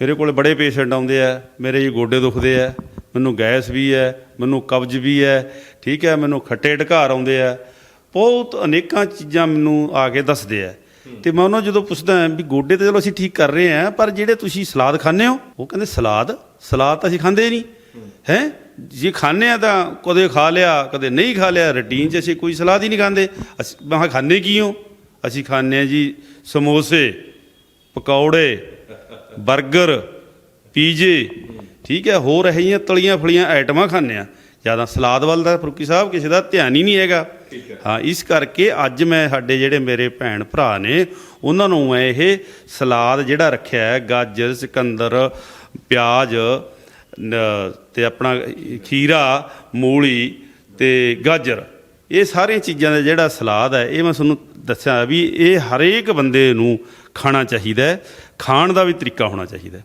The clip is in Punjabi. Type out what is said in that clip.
ਮੇਰੇ ਕੋਲ ਬੜੇ ਪੇਸ਼ੈਂਟ ਆਉਂਦੇ ਆ ਮੇਰੇ ਜੀ ਗੋਡੇ ਦੁਖਦੇ ਆ ਮੈਨੂੰ ਗੈਸ ਵੀ ਹੈ ਮੈਨੂੰ ਕਬਜ਼ ਵੀ ਹੈ ਠੀਕ ਹੈ ਮੈਨੂੰ ਖੱਟੇ ਢਕਾਰ ਆਉਂਦੇ ਆ ਬਹੁਤ ਅਨੇਕਾਂ ਚੀਜ਼ਾਂ ਮੈਨੂੰ ਆ ਕੇ ਦੱਸਦੇ ਆ। ਤੇ ਮੈਂ ਉਹਨਾਂ ਜਦੋਂ ਪੁੱਛਦਾ ਵੀ ਗੋਡੇ ਤੇ ਚਲੋ ਅਸੀਂ ਠੀਕ ਕਰ ਰਹੇ ਆ ਪਰ ਜਿਹੜੇ ਤੁਸੀਂ ਸਲਾਦ ਖਾਂਦੇ ਹੋ ਉਹ ਕਹਿੰਦੇ ਸਲਾਦ ਸਲਾਦ ਤਾਂ ਅਸੀਂ ਖਾਂਦੇ ਨਹੀਂ। ਹੈ। ਜੇ ਖਾਂਦੇ ਆ ਤਾਂ ਕਦੇ ਖਾ ਲਿਆ ਕਦੇ ਨਹੀਂ ਖਾ ਲਿਆ ਰੂਟੀਨ 'ਚ ਅਸੀਂ ਕੋਈ ਸਲਾਦ ਹੀ ਨਹੀਂ ਖਾਂਦੇ। ਅਸੀਂ ਮੈਂ ਖਾਂਦੇ ਕੀ ਹੋ ਅਸੀਂ ਖਾਂਦੇ ਆ ਜੀ ਸਮੋਸੇ ਪਕੌੜੇ 버ਗਰ ਪੀਜੇ ਠੀਕ ਹੈ ਹੋਰ ਇਹ ਜਿਹੀਆਂ ਤਲੀਆਂ ਫਲੀਆਂ ਆਈਟਮਾਂ ਖਾਂਦੇ ਆ ਜ਼ਿਆਦਾ ਸਲਾਦ ਵੱਲ ਦਾ ਫਰੂਕੀ ਸਾਹਿਬ ਕਿਸੇ ਦਾ ਧਿਆਨ ਹੀ ਨਹੀਂ ਹੈਗਾ। ਹਾਂ। ਇਸ ਕਰਕੇ ਅੱਜ ਮੈਂ ਸਾਡੇ ਜਿਹੜੇ ਮੇਰੇ ਭੈਣ ਭਰਾ ਨੇ ਉਹਨਾਂ ਨੂੰ ਮੈਂ ਇਹ ਸਲਾਦ ਜਿਹੜਾ ਰੱਖਿਆ ਹੈ ਗਾਜਰ ਸਿਕੰਦਰ ਪਿਆਜ਼ ਤੇ ਆਪਣਾ ਖੀਰਾ ਮੂਲੀ ਤੇ ਗਾਜਰ ਇਹ ਸਾਰੀਆਂ ਚੀਜ਼ਾਂ ਦਾ ਜਿਹੜਾ ਸਲਾਦ ਹੈ ਇਹ ਮੈਂ ਤੁਹਾਨੂੰ ਦੱਸਿਆ ਵੀ ਇਹ ਹਰੇਕ ਬੰਦੇ ਨੂੰ ਖਾਣਾ ਚਾਹੀਦਾ ਖਾਣ ਦਾ ਵੀ ਤਰੀਕਾ ਹੋਣਾ ਚਾਹੀਦਾ